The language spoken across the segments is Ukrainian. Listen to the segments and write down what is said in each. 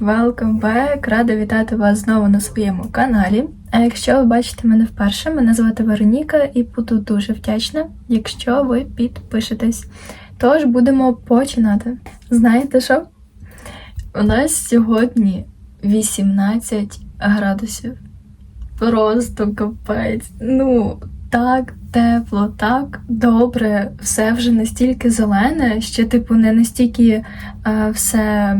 Welcome back! Рада вітати вас знову на своєму каналі. А якщо ви бачите мене вперше, мене звати Вероніка і буду дуже вдячна, якщо ви підпишетесь. Тож будемо починати. Знаєте що? У нас сьогодні 18 градусів. Просто капець. Ну, так тепло, так добре, все вже настільки зелене, ще, типу, не настільки е, все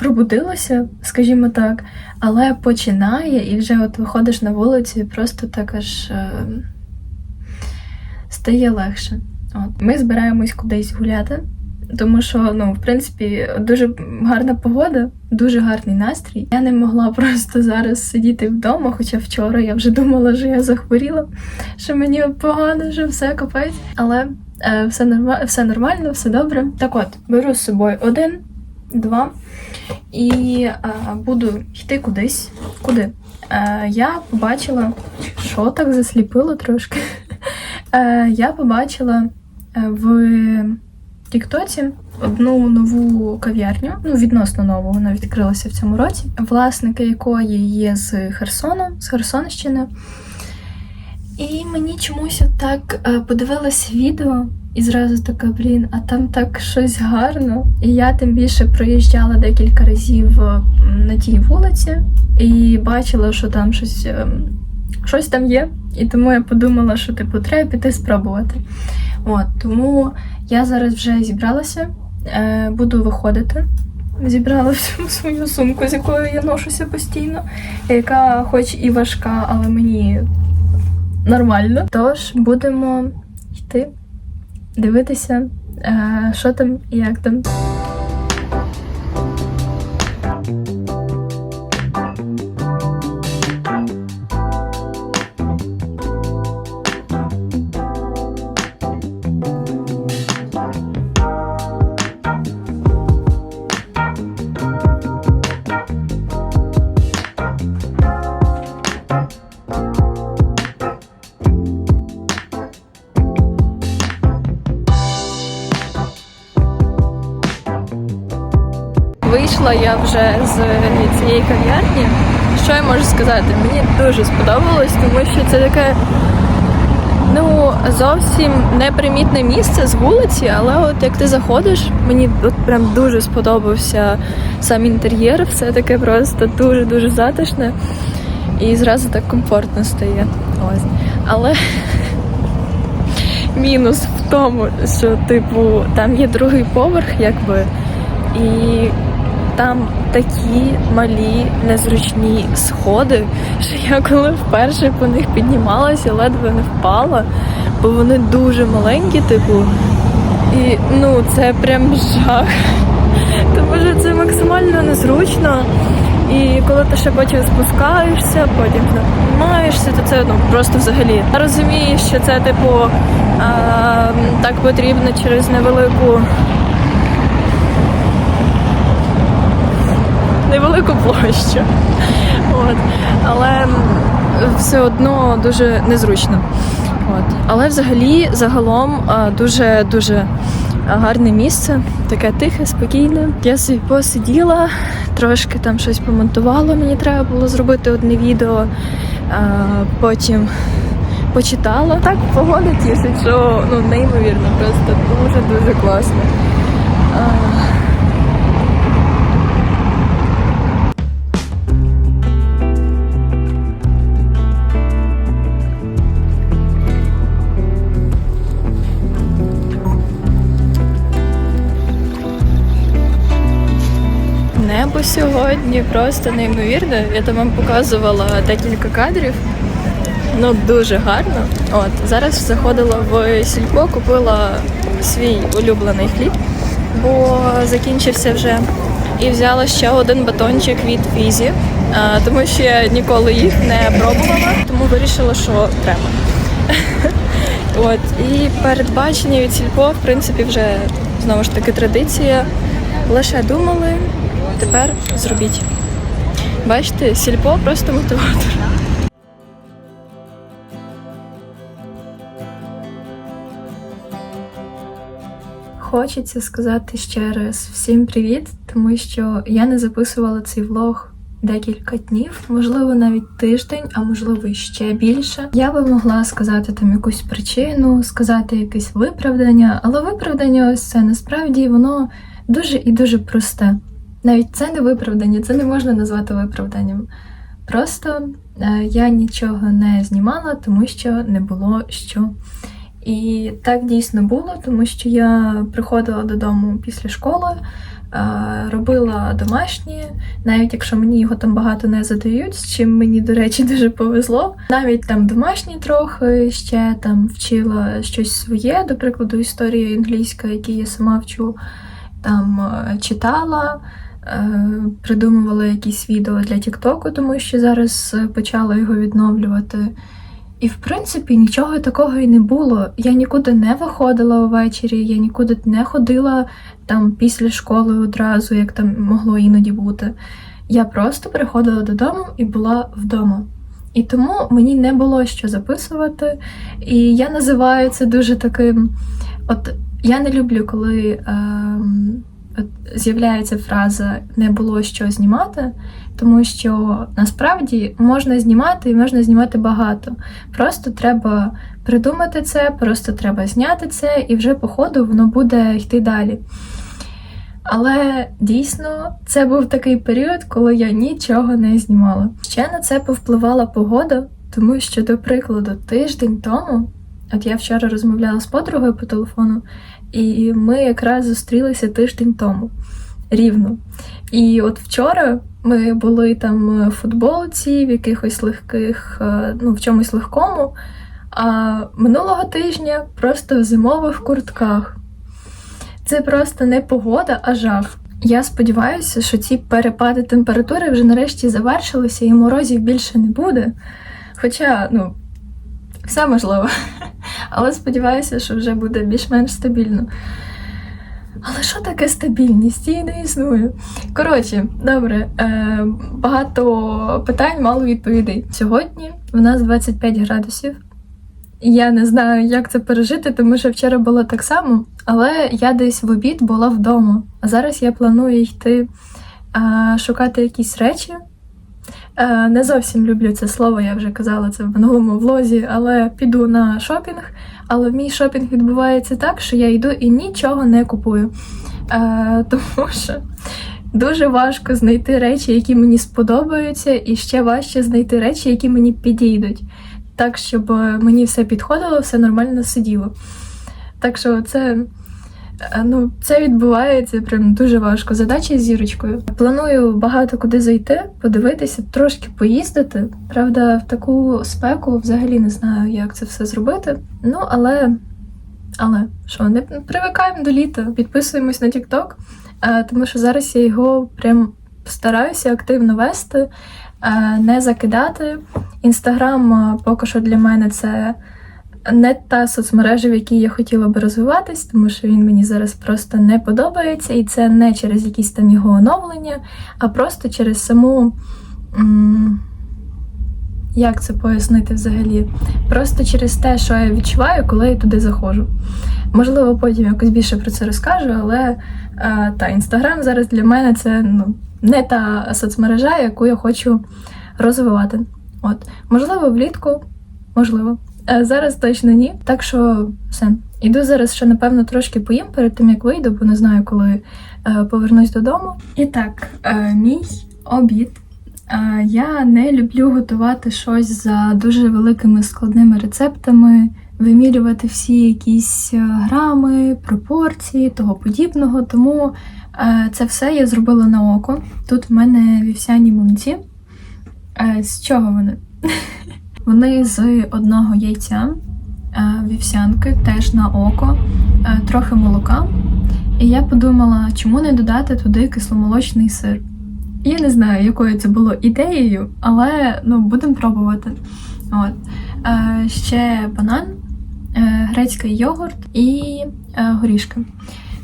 пробудилося, скажімо так, але починає, і вже от виходиш на вулицю, і просто так аж е, стає легше. От. Ми збираємось кудись гуляти. Тому що, ну, в принципі, дуже гарна погода, дуже гарний настрій. Я не могла просто зараз сидіти вдома, хоча вчора я вже думала, що я захворіла, що мені погано, що все капець. Але е, все, норма... все нормально, все добре. Так от, беру з собою один, два і е, буду йти кудись. Куди? Е, я побачила, що так засліпило трошки. Е, я побачила в. Тіктоці одну нову кав'ярню, ну відносно нову, вона відкрилася в цьому році, власники якої є з Херсону, з Херсонщини. І мені чомусь так подивилась відео і зразу така, блін, а там так щось гарно. І я тим більше проїжджала декілька разів е, на тій вулиці і бачила, що там щось, е, щось там є. І тому я подумала, що типу треба піти спробувати. От, тому я зараз вже зібралася, е, буду виходити. Зібрала всю свою сумку, з якою я ношуся постійно, яка хоч і важка, але мені нормально. Тож будемо йти, дивитися, е, що там і як там. Вийшла я вже з цієї кав'ярні. Що я можу сказати? Мені дуже сподобалось, тому що це таке ну зовсім непримітне місце з вулиці, але от як ти заходиш, мені от прям дуже сподобався сам інтер'єр, все таке просто дуже-дуже затишне і зразу так комфортно стає. Ось. Але мінус в тому, що, типу, там є другий поверх, якби, і там такі малі незручні сходи, що я коли вперше по них піднімалася, ледве не впала, бо вони дуже маленькі, типу, і ну це прям жах. Тому що це максимально незручно. І коли ти ще потім спускаєшся, потім піднімаєшся, то це ну просто взагалі. Я розумію, що це типу а, так потрібно через невелику невелику площу. От. Але все одно дуже незручно. От. Але взагалі загалом дуже дуже гарне місце, таке тихе, спокійне. Я собі посиділа, трошки там щось помонтувала. Мені треба було зробити одне відео, потім почитала. Так погода тішить, що ну неймовірно, просто дуже дуже класно. Небо сьогодні просто неймовірне. Я там вам показувала декілька кадрів. Ну, дуже гарно. От зараз заходила в сільпо, купила свій улюблений хліб, бо закінчився вже. І взяла ще один батончик від Фізі, тому що я ніколи їх не пробувала, тому вирішила, що треба. От і передбачення від сільпо, в принципі, вже знову ж таки традиція. Лише думали, тепер зробіть. Бачите, сільпо просто мотиватор. Хочеться сказати ще раз всім привіт, тому що я не записувала цей влог декілька днів, можливо, навіть тиждень, а можливо і ще більше. Я би могла сказати там якусь причину, сказати якесь виправдання, але виправдання ось це насправді воно дуже і дуже просте. Навіть це не виправдання, це не можна назвати виправданням. Просто е, я нічого не знімала, тому що не було що. І так дійсно було, тому що я приходила додому після школи, е, робила домашнє, навіть якщо мені його там багато не задають, з чим мені, до речі, дуже повезло. Навіть там домашні трохи ще там вчила щось своє, до прикладу, історія англійська, які я сама вчу, там е, читала. Е, Придумувала якісь відео для Тіктоку, тому що зараз е, почала його відновлювати. І в принципі нічого такого і не було. Я нікуди не виходила увечері, я нікуди не ходила там після школи одразу, як там могло іноді бути. Я просто приходила додому і була вдома. І тому мені не було що записувати. І я називаю це дуже таким. От я не люблю, коли от з'являється фраза не було що знімати, тому що насправді можна знімати і можна знімати багато. Просто треба придумати це, просто треба зняти це, і вже по ходу воно буде йти далі. Але дійсно це був такий період, коли я нічого не знімала. Ще на це повпливала погода, тому що, до прикладу, тиждень тому, от я вчора розмовляла з подругою по телефону, і ми якраз зустрілися тиждень тому рівно. І от вчора ми були там в футболці, в якихось легких, е, ну, в чомусь легкому. А минулого тижня просто в зимових куртках. Це просто не погода, а жах. Я сподіваюся, що ці перепади температури вже нарешті завершилися і морозів більше не буде. Хоча, ну, все можливо. Але сподіваюся, що вже буде більш-менш стабільно. Але що таке стабільність? Її не існує. Коротше, добре, е, багато питань, мало відповідей. Сьогодні у нас 25 градусів. Я не знаю, як це пережити, тому що вчора було так само, але я десь в обід була вдома. А зараз я планую йти е, шукати якісь речі. Е, не зовсім люблю це слово, я вже казала це в минулому влозі, але піду на шопінг. Але мій шопінг відбувається так, що я йду і нічого не купую. Е, тому що дуже важко знайти речі, які мені сподобаються, і ще важче знайти речі, які мені підійдуть. Так, щоб мені все підходило, все нормально сиділо. Так що це. Е, Ну, це відбувається прям дуже важко. Задача з зірочкою. Планую багато куди зайти, подивитися, трошки поїздити. Правда, в таку спеку взагалі не знаю, як це все зробити. Ну, але але що, не привикаємо до літа, підписуємось на TikTok, е, тому що зараз я його прям стараюся активно вести, е, не закидати. Інстаграм поки що для мене це не та соцмережа, в якій я хотіла би розвиватись, тому що він мені зараз просто не подобається, і це не через якісь там його оновлення, а просто через саму. Як це пояснити взагалі? Просто через те, що я відчуваю, коли я туди заходжу. Можливо, потім якось більше про це розкажу, але е, та інстаграм зараз для мене це ну, не та соцмережа, яку я хочу розвивати. От, можливо, влітку, можливо. Е, Зараз точно ні. Так що все. Іду зараз ще, напевно, трошки поїм перед тим, як вийду, бо не знаю, коли е, повернусь додому. І так, е, мій обід. Я не люблю готувати щось за дуже великими складними рецептами, вимірювати всі якісь грами, пропорції, того подібного. Тому це все я зробила на око. Тут в мене вівсяні млинці. Е, З чого вони? Вони з одного яйця, е, вівсянки, теж на око, е, трохи молока. І я подумала, чому не додати туди кисломолочний сир. Я не знаю, якою це було ідеєю, але ну, будемо пробувати. От. Е, ще банан, грецький йогурт і горішки.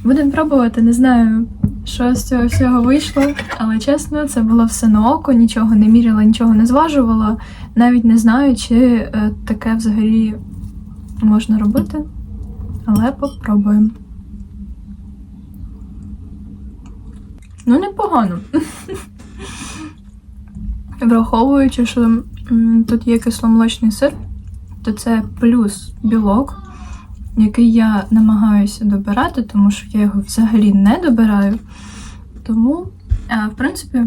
Будемо пробувати, не знаю, що з цього всього вийшло, але чесно, це було все на око, нічого не міряла, нічого не зважувала. Навіть не знаю, чи е, таке взагалі можна робити, але попробуємо. Ну, непогано. Враховуючи, що тут є кисломолочний сир, то це плюс білок, який я намагаюся добирати, тому що я його взагалі не добираю. Тому, е, в принципі,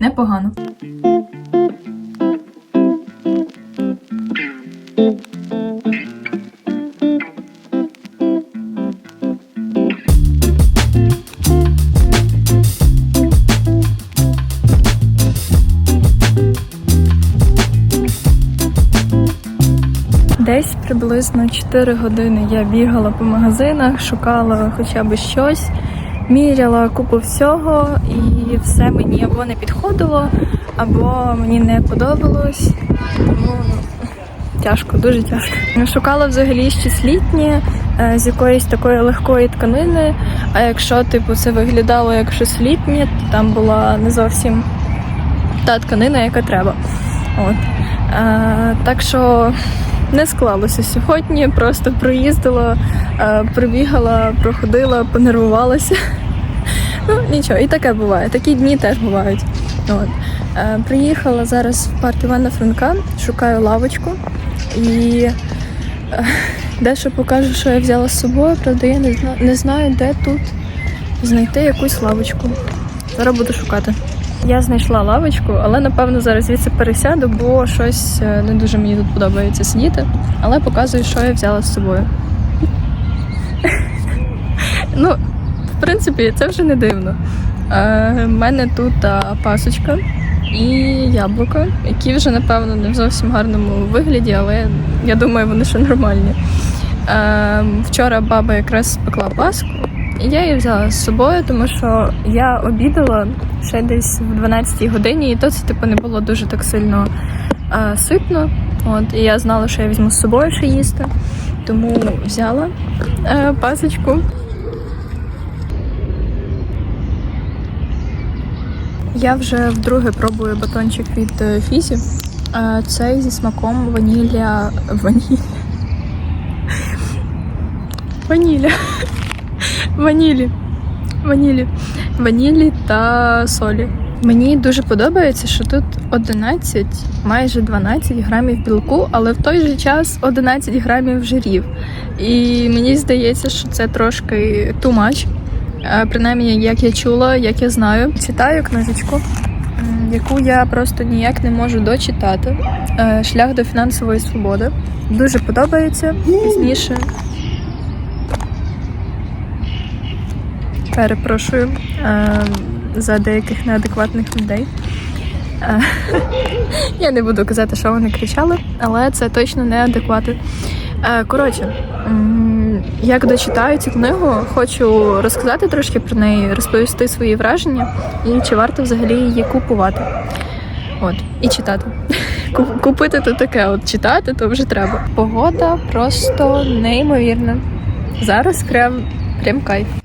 непогано. Приблизно 4 години я бігала по магазинах, шукала хоча б щось, міряла купу всього, і все мені або не підходило, або мені не подобалось. Тому тяжко, дуже тяжко. Шукала взагалі щось літнє е, з якоїсь такої легкої тканини. А якщо типу це виглядало як щось літнє, то там була не зовсім та тканина, яка треба. От. Е, так що не склалося сьогодні, просто проїздила, е, прибігала, проходила, понервувалася. Ну, нічого, і таке буває. Такі дні теж бувають. От. Е, приїхала зараз в парк Івана Франка, шукаю лавочку і е, дещо покажу, що я взяла з собою, правда, я не, зна- не знаю, де тут знайти якусь лавочку. Зараз буду шукати. Я знайшла лавочку, але напевно зараз звідси пересяду, бо щось е, не дуже мені тут подобається сидіти. Але показую, що я взяла з собою. ну, в принципі, це вже не дивно. У мене тут пасочка і яблуко, які вже, напевно, не в зовсім гарному вигляді, але я думаю, вони ще нормальні. Е, вчора баба якраз спекла паску, я її взяла з собою, тому що я обідала ще десь в 12 годині, і то це типу не було дуже так сильно е, ситно. От, і я знала, що я візьму з собою ще їсти, тому взяла е, пасочку. Я вже вдруге пробую батончик від е, Фізі. Цей зі смаком ванілля. Ванілля. Ванілля. Ванілі. Ванілі. Ванілі та солі. Мені дуже подобається, що тут 11, майже 12 грамів білку, але в той же час 11 грамів жирів. І мені здається, що це трошки too much. Е, Принаймні, як я чула, як я знаю. Читаю книжечку, яку я просто ніяк не можу дочитати. Е, Шлях до фінансової свободи. Дуже подобається. Пізніше. Перепрошую е, за деяких неадекватних людей. Е, Я не буду казати, що вони кричали, але це точно неадеквати. Е, Коротше, як дочитаю цю книгу, хочу розказати трошки про неї, розповісти свої враження і чи варто взагалі її купувати. От, і читати. Купити то таке, от читати то вже треба. Погода просто неймовірна. Зараз прям, прям кайф.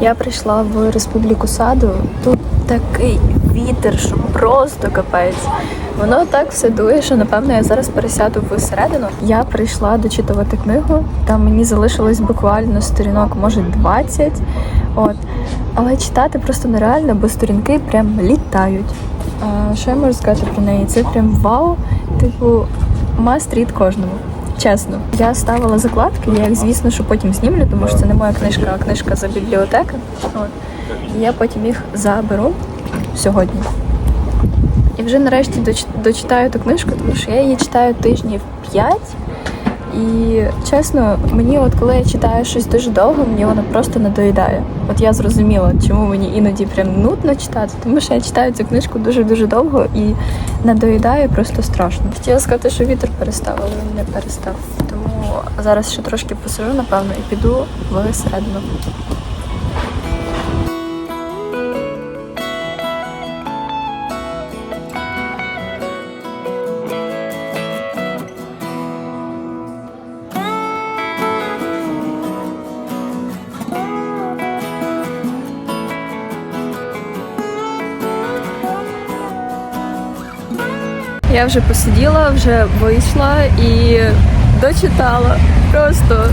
Я прийшла в Республіку Саду. Тут такий вітер, що просто капець. Воно так все дує, що напевно я зараз пересяду всередину. Я прийшла дочитувати книгу. Там мені залишилось буквально сторінок, може 20. От. Але читати просто нереально, бо сторінки прям літають. А, що я можу сказати про неї? Це прям вау. Типу, read кожному. Чесно, я ставила закладки, я їх, звісно, що потім знімлю, тому що це не моя книжка, а книжка за бібліотеки. От. І я потім їх заберу сьогодні. І вже нарешті доч- дочитаю ту книжку, тому що я її читаю тижнів 5. І чесно, мені, от коли я читаю щось дуже довго, мені воно просто надоїдає. От я зрозуміла, чому мені іноді прям нудно читати, тому що я читаю цю книжку дуже-дуже довго і надоїдає просто страшно. Хотіла сказати, що вітер перестав, але він не перестав. Тому зараз ще трошки посижу, напевно, і піду в Вже посиділа, вже вийшла і дочитала. Просто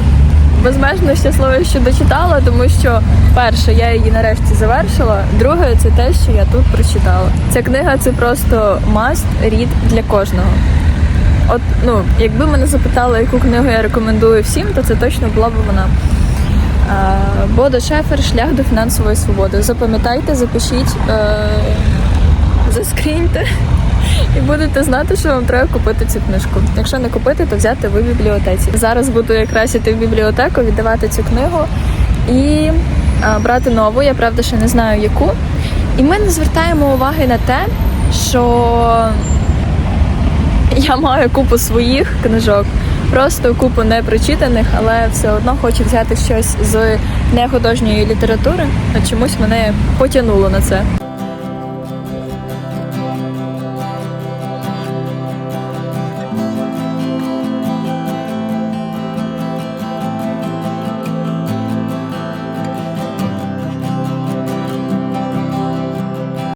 безмежно щаслива, що дочитала, тому що перше, я її нарешті завершила. Друге, це те, що я тут прочитала. Ця книга це просто must read для кожного. От, ну, якби мене запитали, яку книгу я рекомендую всім, то це точно була б вона. А, Бодо Шефер Шлях до фінансової свободи. Запам'ятайте, запишіть, е, заскріньте і будете знати, що вам треба купити цю книжку. Якщо не купити, то взяти в бібліотеці. Зараз буду якраз іти в бібліотеку, віддавати цю книгу і а, брати нову. Я правда ще не знаю яку. І ми не звертаємо уваги на те, що я маю купу своїх книжок, просто купу непрочитаних, але все одно хочу взяти щось з нехудожньої літератури. Чомусь мене потягнуло на це.